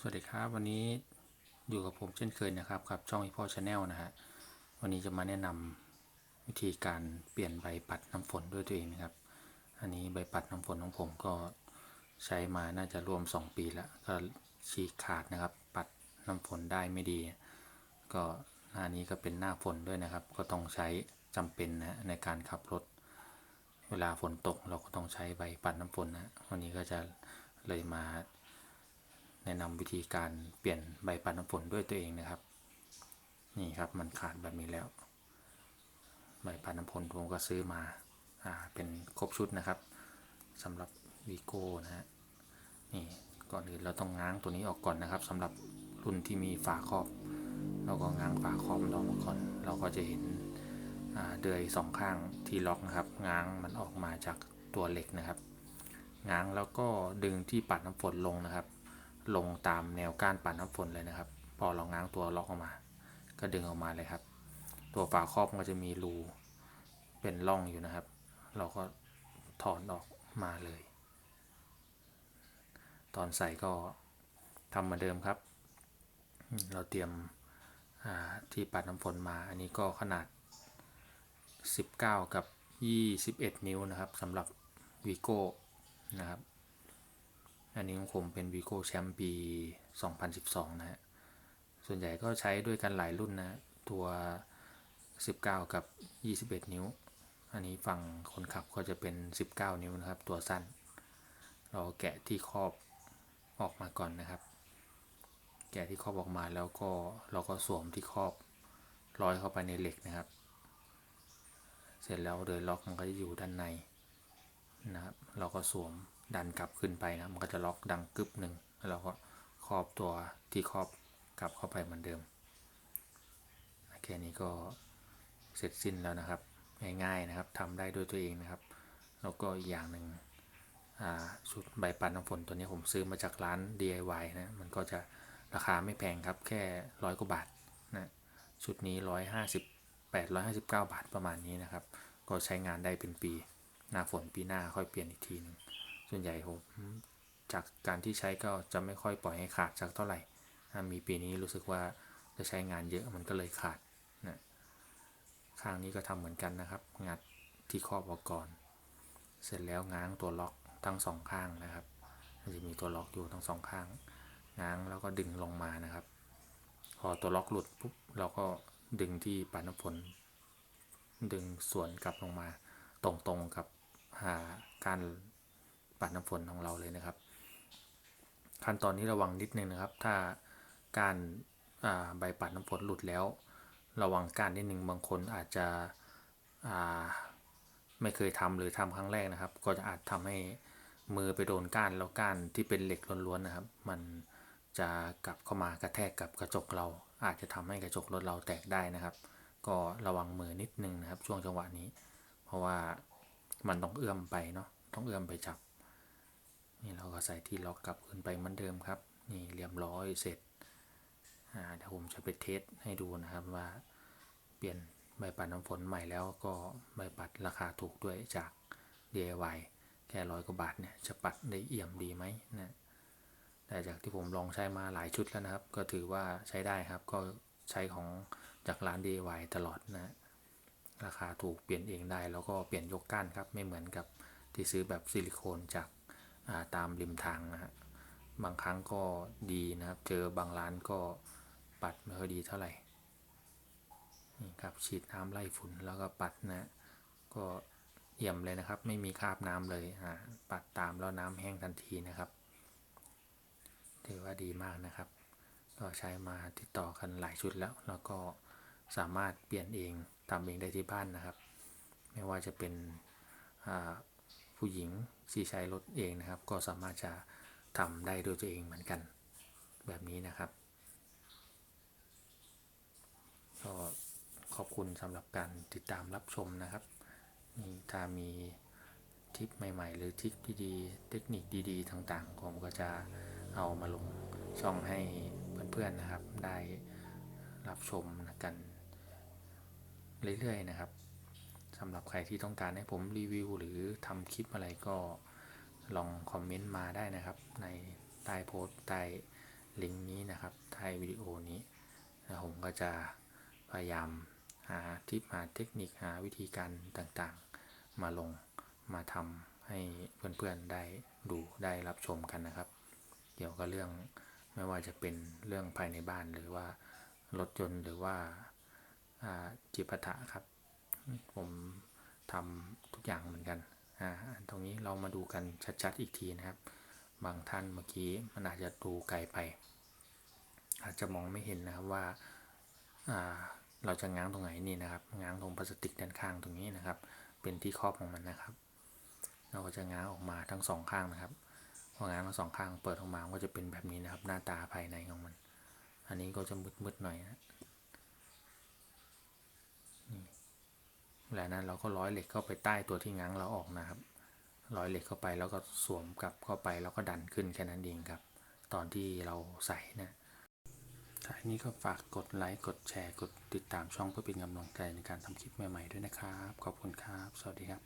สวัสดีครับวันนี้อยู่กับผมเช่นเคยนะครับกับช่องอีพ่อชาแนลนะฮะวันนี้จะมาแนะนำวิธีการเปลี่ยนใบปัดน้ำฝนด้วยตัวเองนะครับ อันนี้ใบปัดน้ำฝนของผมก็ใช้มาน่าจะรวม 2 ปีแล้วก็ฉีกขาดนะครับ ปัดน้ำฝนได้ไม่ดี ก็หน้านี้ก็เป็นหน้าฝนด้วยนะครับ ก็ต้องใช้จำเป็นนะในการขับรถ เวลาฝนตกเราก็ต้องใช้ใบปัดน้ำฝนนะวันนี้ก็จะเลยมา แนะนำวิธีการเปลี่ยนใบปัดน้ำฝนด้วยตัวเองนะครับ นี่ครับมันขาดแบบนี้แล้ว ใบปัดน้ำฝนผมก็ซื้อมาอ่าเป็นครบชุดนะครับสำหรับวีโก้นะฮะนี่ก่อนอื่นเราต้องง้างตัวนี้ออกก่อนนะครับสำหรับรุ่นที่มีฝาครอบ เราก็ง้างฝาครอบมันออกมาก่อน เราก็จะเห็นเดือยสองข้างที่ล็อกนะครับ ง้างมันออกมาจากตัวเหล็กนะครับ ง้างแล้วก็ดึงที่ปัดน้ำฝนลงนะครับ ลงตามแนวก้านปัดน้ำฝนเลยนะครับ พอเราง้างตัวล็อกออกมา ก็ดึงออกมาเลยครับ ตัวฝาครอบมันก็จะมีรูเป็นร่องอยู่นะครับ เราก็ถอนออกมาเลย ตอนใส่ก็ทำเหมือนเดิมครับ เราเตรียมที่ปัดน้ำฝนมา อันนี้ก็ขนาด 19 กับ 21 นิ้วนะครับสำหรับวีโก้นะครับ อันนี้ของผมเป็น Vigo แชมป์ปี 2012 นะฮะ ส่วนใหญ่ก็ใช้ด้วยกันหลายรุ่นนะ ตัว 19 กับ 21 นิ้ว อันนี้ฝั่งคนขับก็จะเป็น 19 นิ้วนะครับ ตัวสั้น เราแกะที่ครอบออกมาก่อนนะครับ แกะที่ครอบออกมาแล้วก็เราก็สวมที่ครอบร้อยเข้าไปในเหล็กนะครับ เสร็จแล้วโดยล็อกมันก็จะอยู่ด้านในนะครับ เราก็สวม ดันกลับขึ้นไปนะมันก็จะล็อกดังกึบหนึ่งแล้วเราก็ครอบตัวที่ครอบกลับเข้าไปเหมือนเดิมแค่นี้ก็เสร็จสิ้นแล้วนะครับ ง่ายๆนะครับทำได้ด้วยตัวเองนะครับ แล้วก็อีกอย่างหนึ่งอ่าชุดใบปัดน้ำฝนตัวนี้ผมซื้อมาจากร้าน DIY นะมันก็จะราคาไม่แพงครับแค่ร้อยกว่าบาทนะชุดนี้ร้อยห้าสิบแปดร้อยห้าสิบเก้าบาทประมาณนี้นะครับ ก็ใช้งานได้เป็นปี หน้าฝนปีหน้าค่อยเปลี่ยนอีกทีนึง ส่วนใหญ่ผมจากการที่ใช้ก็จะไม่ค่อยปล่อยให้ขาดสักเท่าไหร่อ่ามีปีนี้รู้สึกว่าจะใช้งานเยอะมันก็เลยขาดนะข้างนี้ก็ทำเหมือนกันนะครับ งัดที่ครอบอกก่อน เสร็จแล้วง้างตัวล็อกทั้งสองข้างนะครับจะมีตัวล็อกอยู่ทั้งสองข้าง ง้างแล้วก็ดึงลงมานะครับ พอตัวล็อกหลุดปุ๊บเราก็ดึงที่ปัดน้ำฝนดึงส่วนกลับลงมาตรงๆกับหาการ ปัดน้ำฝนของเราเลยนะครับ ขั้นตอนนี้ระวังนิดนึงนะครับ ถ้าการาใบปัดน้ำฝนหลุดแล้ว ระวังการนิดนึงบางคนอาจจะไม่เคยทำหรือทำครั้งแรกนะครับ ก็จะอาจทำให้มือไปโดนก้านแล้วก้านที่เป็นเหล็กล้วนๆนะครับ มันจะกลับเข้ามากระแทกกับกระจกเรา อาจจะทำให้กระจกรถเราแตกได้นะครับ ก็ระวังมือนิดนึงนะครับ ช่วงจังหวะนี้ เพราะว่ามันต้องเอื้อมไปเนาะต้องเอื้อมไปจับ นี่เราก็ใส่ที่ล็อกกลับขึ้นไปเหมือนเดิมครับ นี่เรียบร้อยเสร็จอ่าเดี๋ยวผมจะไปเทสให้ดูนะครับว่าเปลี่ยนใบปัดน้ำฝนใหม่แล้วก็ใบปัดราคาถูกด้วยจาก DIY แค่ร้อยกว่าบาทเนี่ยจะปัดได้เอี่ยมดีไหมนะแต่จากที่ผมลองใช้มาหลายชุดแล้วนะครับ ก็ถือว่าใช้ได้ครับก็ใช้ของจากร้าน DIY ตลอดนะราคาถูกเปลี่ยนเองได้แล้วก็เปลี่ยนยกก้านครับ ไม่เหมือนกับที่ซื้อแบบซิลิโคนจาก ตามริมทางนะฮะบางครั้งก็ดีนะครับ เจอบางร้านก็ปัดไม่ค่อยดีเท่าไหร่นี่ครับฉีดน้ำไล่ฝุ่นแล้วก็ปัดนะก็เยี่ยมเลยนะครับ ไม่มีคราบน้ำเลยอ่าปัดตามแล้วน้ำแห้งทันทีนะครับถือว่าดีมากนะครับ ก็ใช้มาติดต่อกันหลายชุดแล้ว แล้วก็สามารถเปลี่ยนเองทำเองได้ที่บ้านนะครับ ไม่ว่าจะเป็นอ่า ผู้หญิงที่ใช้รถเองนะครับ ก็สามารถจะทำได้ด้วยตัวเองเหมือนกัน แบบนี้นะครับก็ขอบคุณสำหรับการติดตามรับชมนะครับนี่ถ้ามีทิปใหม่ๆ หรือทริคดีๆ เทคนิคดีๆ ต่างๆ ผมก็จะเอามาลงช่องให้เพื่อนๆนะครับ ได้รับชมกันเรื่อยๆนะครับ สำหรับใครที่ต้องการให้ผมรีวิว หรือทำคลิปอะไรก็ลองคอมเมนต์มาได้นะครับ ในใต้โพสต์ใต้ลิงก์นี้นะครับใต้วิดีโอนี้แผมก็จะพยายามหาทิปหาเทคนิคหาวิธีการต่างๆ มาลงมาทำให้เพื่อนๆได้ดูได้รับชมกันนะครับ เกี่ยวกับเรื่องไม่ว่าจะเป็นเรื่องภายในบ้านหรือว่ารถยนต์หรือว่าอ่าจิปาถะครับ ผมทำทุกอย่างเหมือนกันอ่าตรงนี้เรามาดูกันชัดๆอีกทีนะครับ บางท่านเมื่อกี้มันอาจจะดูไกลไป อาจจะมองไม่เห็นนะครับว่าอ่าเราจะง้างตรงไหนนี่นะครับ ง้างตรงพลาสติกด้านข้างตรงนี้นะครับ เป็นที่ครอบของมันนะครับ เราก็จะง้างออกมาทั้งสองข้างนะครับพอง้างทั้งสองข้างเปิดออกมาก็จะเป็นแบบนี้นะครับ หน้าตาภายในของมัน อันนี้ก็จะมืดๆหน่อยนะนี่ แล้วนั้นเราก็ร้อยเหล็กเข้าไปใต้ตัวที่ง้างเราออกนะครับ ร้อยเหล็กเข้าไปแล้วก็สวมกลับเข้าไปแล้วก็ดันขึ้นแค่นั้นเองครับ ตอนที่เราใส่นะท้ายนี้ก็ฝากกดไลค์กดแชร์กดติดตามช่องเพื่อเป็นกำลังใจในการทำคลิปใหม่ๆด้วยนะครับ ขอบคุณครับ สวัสดีครับ